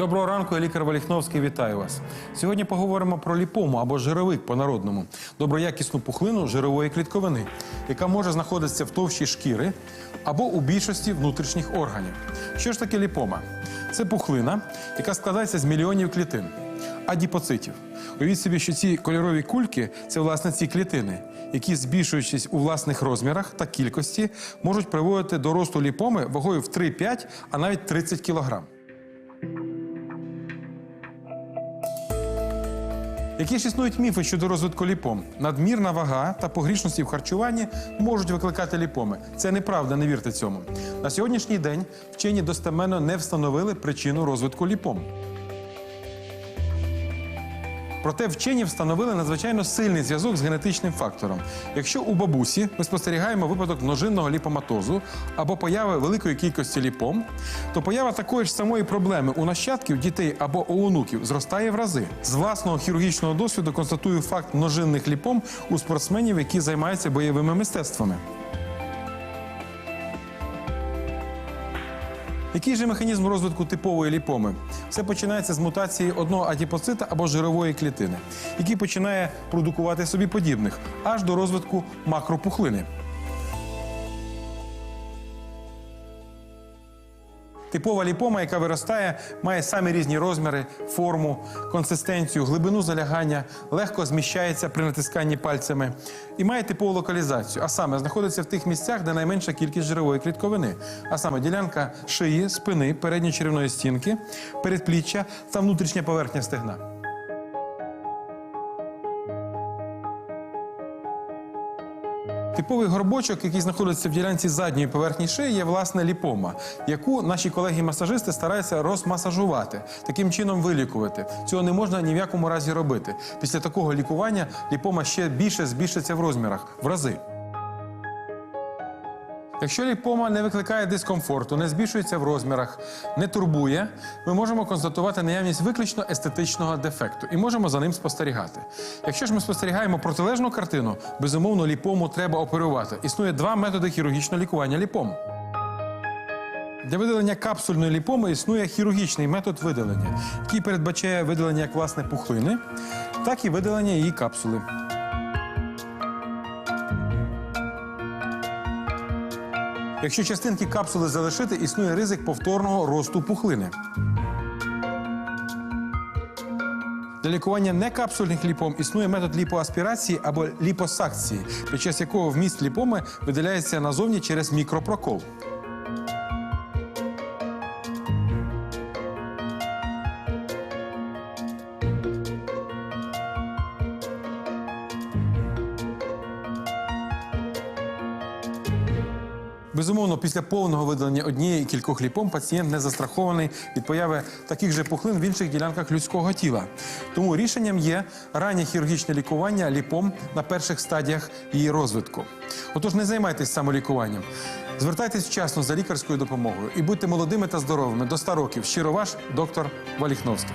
Доброго ранку, я лікар Валіхновський. Вітаю вас. Сьогодні поговоримо про ліпому або жировик по-народному, доброякісну пухлину жирової клітковини, яка може знаходитися в товщі шкіри або у більшості внутрішніх органів. Що ж таке ліпома? Це пухлина, яка складається з мільйонів клітин, адіпоцитів. Уявіть собі, що ці кольорові кульки це власне ці клітини, які, збільшуючись у власних розмірах та кількості, можуть приводити до росту ліпоми вагою в 3-5, а навіть 30 кілограм. Які ж існують міфи щодо розвитку ліпом? Надмірна вага та погрішності в харчуванні можуть викликати ліпоми. Це неправда, не вірте цьому. На сьогоднішній день вчені достеменно не встановили причину розвитку ліпом. Проте вчені встановили надзвичайно сильний зв'язок з генетичним фактором. Якщо у бабусі ми спостерігаємо випадок множинного ліпоматозу або появи великої кількості ліпом, то поява такої ж самої проблеми у нащадків, дітей або у онуків зростає в рази. З власного хірургічного досвіду констатую факт множинних ліпом у спортсменів, які займаються бойовими мистецтвами. Який же механізм розвитку типової ліпоми? Все починається з мутації одного адіпоцита або жирової клітини, який починає продукувати собі подібних аж до розвитку макропухлини. Типова ліпома, яка виростає, має самі різні розміри, форму, консистенцію, глибину залягання, легко зміщається при натисканні пальцями і має типову локалізацію, а саме знаходиться в тих місцях, де найменша кількість жирової клітковини, а саме ділянка шиї, спини, передньої черевної стінки, передпліччя та внутрішня поверхня стегна. Типовий горбочок, який знаходиться в ділянці задньої поверхні шиї, є власне ліпома, яку наші колеги-масажисти стараються розмасажувати, таким чином вилікувати. Цього не можна ні в якому разі робити. Після такого лікування ліпома ще більше збільшиться в розмірах в рази. Якщо ліпома не викликає дискомфорту, не збільшується в розмірах, не турбує, ми можемо констатувати наявність виключно естетичного дефекту і можемо за ним спостерігати. Якщо ж ми спостерігаємо протилежну картину, безумовно, ліпому треба оперувати. Існує два методи хірургічного лікування ліпом. Для видалення капсульної ліпоми існує хірургічний метод видалення, який передбачає видалення як власне пухлини, так і видалення її капсули. Якщо частинки капсули залишити, існує ризик повторного росту пухлини. Для лікування некапсульних ліпом існує метод ліпоаспірації або ліпосакції, під час якого вміст ліпоми видаляється назовні через мікропрокол. Безумовно, після повного видалення однієї кількох ліпом пацієнт не застрахований від появи таких же пухлин в інших ділянках людського тіла. Тому рішенням є раннє хірургічне лікування ліпом на перших стадіях її розвитку. Отож, не займайтесь самолікуванням. Звертайтесь вчасно за лікарською допомогою і будьте молодими та здоровими до 100 років. Щиро ваш доктор Валіхновський.